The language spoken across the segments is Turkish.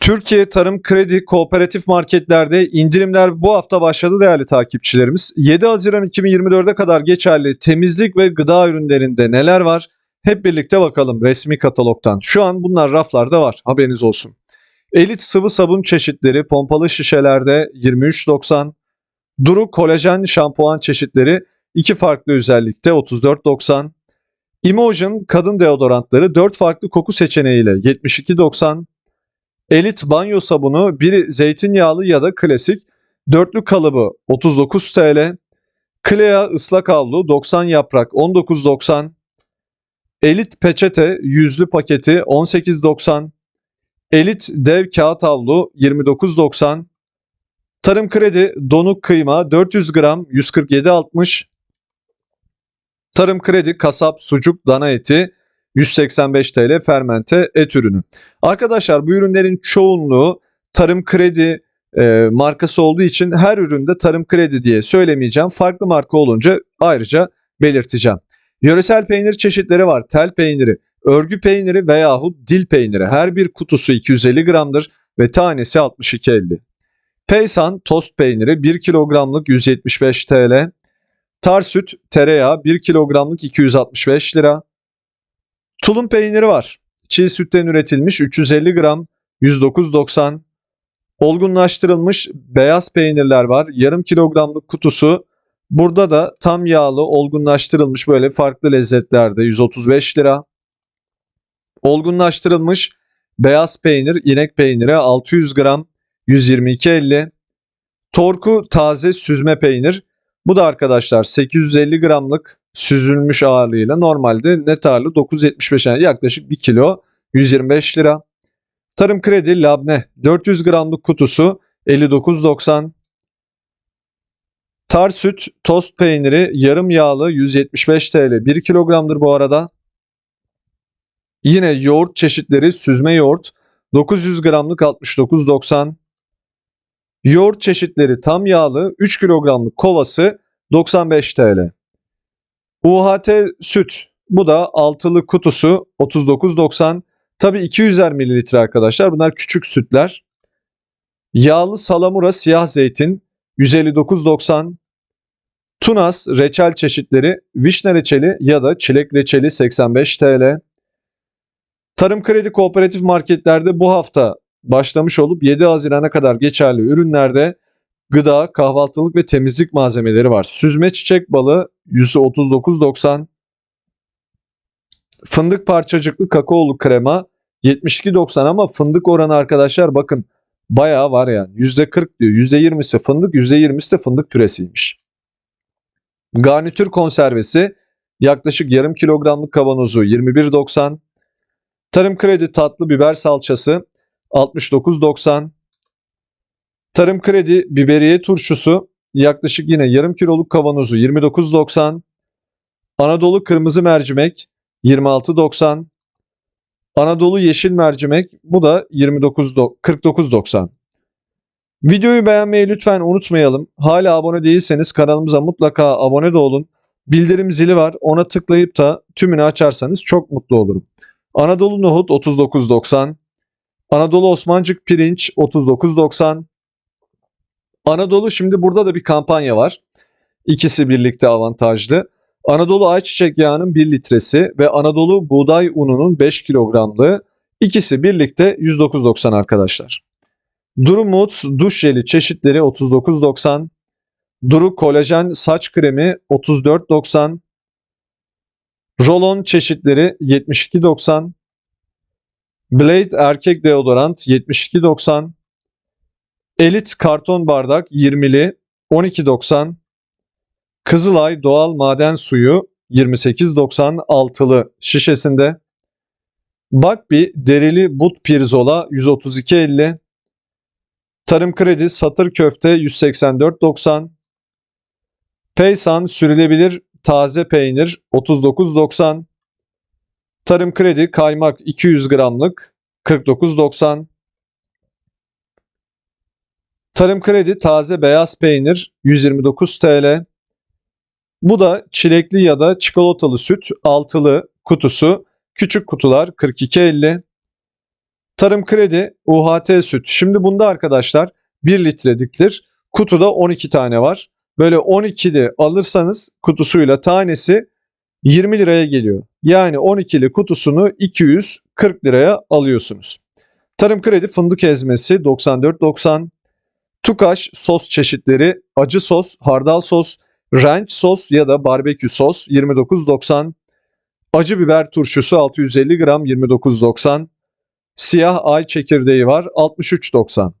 Türkiye Tarım Kredi Kooperatif Marketlerde indirimler bu hafta başladı değerli takipçilerimiz. 7 Haziran 2024'e kadar geçerli temizlik ve gıda ürünlerinde neler var? Hep birlikte bakalım resmi katalogdan. Şu an bunlar raflarda var haberiniz olsun. Elit sıvı sabun çeşitleri pompalı şişelerde 23.90. Duru kolajen şampuan çeşitleri iki farklı özellikte 34.90. Imogen kadın deodorantları 4 farklı koku seçeneğiyle 72.90. Elit banyo sabunu biri zeytinyağlı ya da klasik. Dörtlü kalıbı 39 TL. Clea ıslak havlu 90 yaprak 19.90. Elit peçete yüzlü paketi 18.90. Elit dev kağıt havlu 29.90. Tarım kredi donuk kıyma 400 gram 147.60. Tarım kredi kasap sucuk dana eti 185 TL fermente et ürünü. Arkadaşlar bu ürünlerin çoğunluğu tarım kredi e, markası olduğu için her üründe tarım kredi diye söylemeyeceğim. Farklı marka olunca ayrıca belirteceğim. Yöresel peynir çeşitleri var. Tel peyniri, örgü peyniri veyahut dil peyniri. Her bir kutusu 250 gramdır ve tanesi 62.50. Peysan tost peyniri 1 kilogramlık 175 TL. Tar süt tereyağı 1 kilogramlık 265 lira. Tulum peyniri var. Çiğ sütten üretilmiş 350 gram 109.90. Olgunlaştırılmış beyaz peynirler var. Yarım kilogramlık kutusu. Burada da tam yağlı olgunlaştırılmış böyle farklı lezzetlerde 135 lira. Olgunlaştırılmış beyaz peynir, inek peyniri 600 gram 122.50. Torku taze süzme peynir. Bu da arkadaşlar 850 gramlık süzülmüş ağırlığıyla normalde net ağırlığı 975 yani yaklaşık 1 kilo 125 lira. Tarım kredi labne 400 gramlık kutusu 59.90. Tar süt tost peyniri yarım yağlı 175 TL 1 kilogramdır bu arada. Yine yoğurt çeşitleri süzme yoğurt 900 gramlık 69.90. Yoğurt çeşitleri tam yağlı 3 kilogramlık kovası 95 TL. UHT süt bu da altılı kutusu 39.90. Tabi 200'er mililitre arkadaşlar bunlar küçük sütler. Yağlı salamura siyah zeytin 159.90. Tunas reçel çeşitleri vişne reçeli ya da çilek reçeli 85 TL. Tarım Kredi Kooperatif marketlerde bu hafta başlamış olup 7 Haziran'a kadar geçerli ürünlerde gıda, kahvaltılık ve temizlik malzemeleri var. Süzme çiçek balı 139.90. Fındık parçacıklı kakaolu krema 72.90 ama fındık oranı arkadaşlar bakın bayağı var yani. %40 diyor. %20'si fındık, %20'si de fındık püresiymiş. Garnitür konservesi yaklaşık yarım kilogramlık kavanozu 21.90. Tarım kredi tatlı biber salçası 69.90. Tarım kredi biberiye turşusu yaklaşık yine yarım kiloluk kavanozu 29.90. Anadolu kırmızı mercimek 26.90. Anadolu yeşil mercimek bu da 29 49.90. Videoyu beğenmeyi lütfen unutmayalım. Hala abone değilseniz kanalımıza mutlaka abone de olun. Bildirim zili var. Ona tıklayıp da tümünü açarsanız çok mutlu olurum. Anadolu nohut 39.90. Anadolu Osmancık pirinç 39.90. Anadolu şimdi burada da bir kampanya var. İkisi birlikte avantajlı. Anadolu ayçiçek yağının 1 litresi ve Anadolu buğday ununun 5 kilogramlığı ikisi birlikte 109.90 arkadaşlar. Duru Moods duş jeli çeşitleri 39.90. Duru kolajen saç kremi 34.90. Rolon çeşitleri 72.90. Blade erkek deodorant 72.90. Elit karton bardak 20'li 12.90. Kızılay doğal maden suyu 28.90 altılı şişesinde. Bakbi derili but pirzola 132.50. Tarım kredi satır köfte 184.90. Peysan sürülebilir taze peynir 39.90. Tarım kredi kaymak 200 gramlık 49.90. Tarım kredi taze beyaz peynir 129 TL. Bu da çilekli ya da çikolatalı süt altılı kutusu. Küçük kutular 42.50. Tarım kredi, UHT süt. Şimdi bunda arkadaşlar 1 litreliktir. Kutuda 12 tane var. Böyle 12'li alırsanız kutusuyla tanesi 20 liraya geliyor. Yani 12'li kutusunu 240 liraya alıyorsunuz. Tarım kredi fındık ezmesi 94.90. Tukaş sos çeşitleri acı sos, hardal sos, ranch sos ya da barbekü sos 29.90. Acı biber turşusu 650 gram 29.90. Siyah ay çekirdeği var 63.90.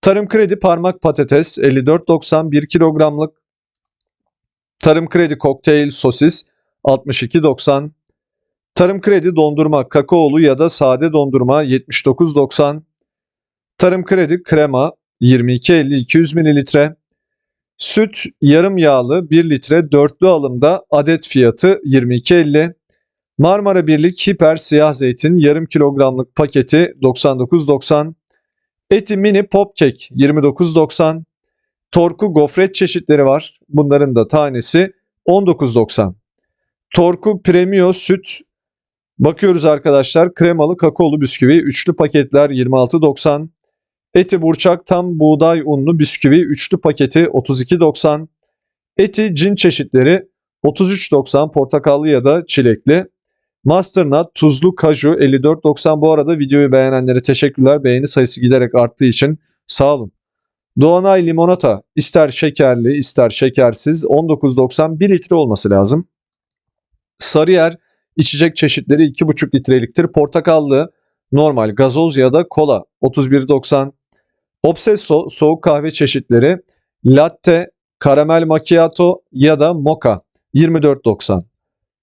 Tarım kredi parmak patates 54.90 1 kilogramlık. Tarım kredi kokteyl sosis 62.90. Tarım kredi dondurma kakaolu ya da sade dondurma 79.90. Tarım kredi krema 22.50 200 mililitre. Süt yarım yağlı 1 litre dörtlü alımda adet fiyatı 22.50. Marmara Birlik hiper siyah zeytin yarım kilogramlık paketi 99.90. Eti mini pop kek 29.90. Torku gofret çeşitleri var. Bunların da tanesi 19.90. Torku premio süt bakıyoruz arkadaşlar. Kremalı kakaolu bisküvi üçlü paketler 26.90. Eti burçak tam buğday unlu bisküvi üçlü paketi 32.90. Eti cin çeşitleri 33.90 portakallı ya da çilekli. Masternut tuzlu kaju 54.90 bu arada videoyu beğenenlere teşekkürler. Beğeni sayısı giderek arttığı için sağ olun. Doğanay limonata ister şekerli ister şekersiz 19.90 1 litre olması lazım. Sarıyer içecek çeşitleri 2,5 litreliktir. Portakallı normal gazoz ya da kola 31.90. Obsesso soğuk kahve çeşitleri latte, karamel macchiato ya da mocha 24.90.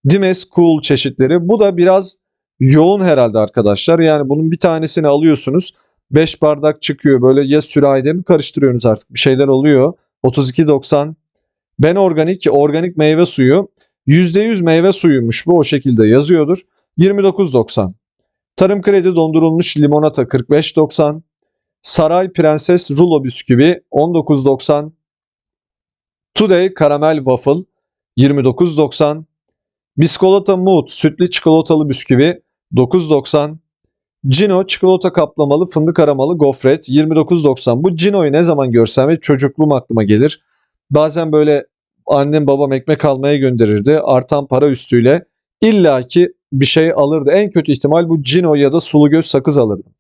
Dimes Cool çeşitleri. Bu da biraz yoğun herhalde arkadaşlar. Yani bunun bir tanesini alıyorsunuz. 5 bardak çıkıyor. Böyle ya sürahide mi karıştırıyorsunuz artık bir şeyler oluyor. 32.90. Ben organik, organik meyve suyu. %100 meyve suyuymuş bu o şekilde yazıyordur. 29.90. Tarım kredi dondurulmuş limonata 45.90. Saray Prenses rulo bisküvi 19.90. Today karamel waffle 29.90. Biskolata Mood sütlü çikolatalı bisküvi 9.90. Cino çikolata kaplamalı fındık aramalı gofret 29.90. Bu Cino'yu ne zaman görsem ve çocukluğum aklıma gelir. Bazen böyle annem babam ekmek almaya gönderirdi. Artan para üstüyle illaki bir şey alırdı. En kötü ihtimal bu Cino ya da sulu göz sakız alırdım.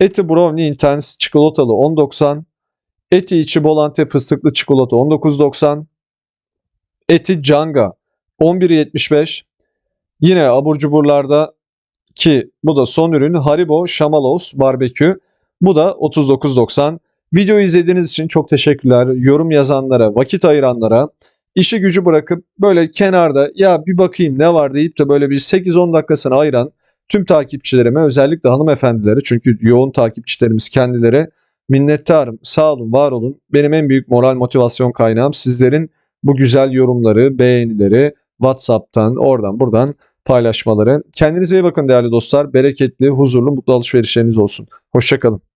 Eti Brownie Intense çikolatalı 10.90. Eti içi bolante fıstıklı çikolata 19.90. Eti Canga 11.75. Yine abur cuburlarda ki bu da son ürün Haribo Shamalos Barbekü. Bu da 39.90. Videoyu izlediğiniz için çok teşekkürler. Yorum yazanlara, vakit ayıranlara, işi gücü bırakıp böyle kenarda ya bir bakayım ne var deyip de böyle bir 8-10 dakikasını ayıran tüm takipçilerime özellikle hanımefendilere çünkü yoğun takipçilerimiz kendileri minnettarım. Sağ olun, var olun. Benim en büyük moral motivasyon kaynağım sizlerin bu güzel yorumları, beğenileri WhatsApp'tan, oradan buradan paylaşmaları. Kendinize iyi bakın değerli dostlar. Bereketli, huzurlu, mutlu alışverişleriniz olsun. Hoşçakalın.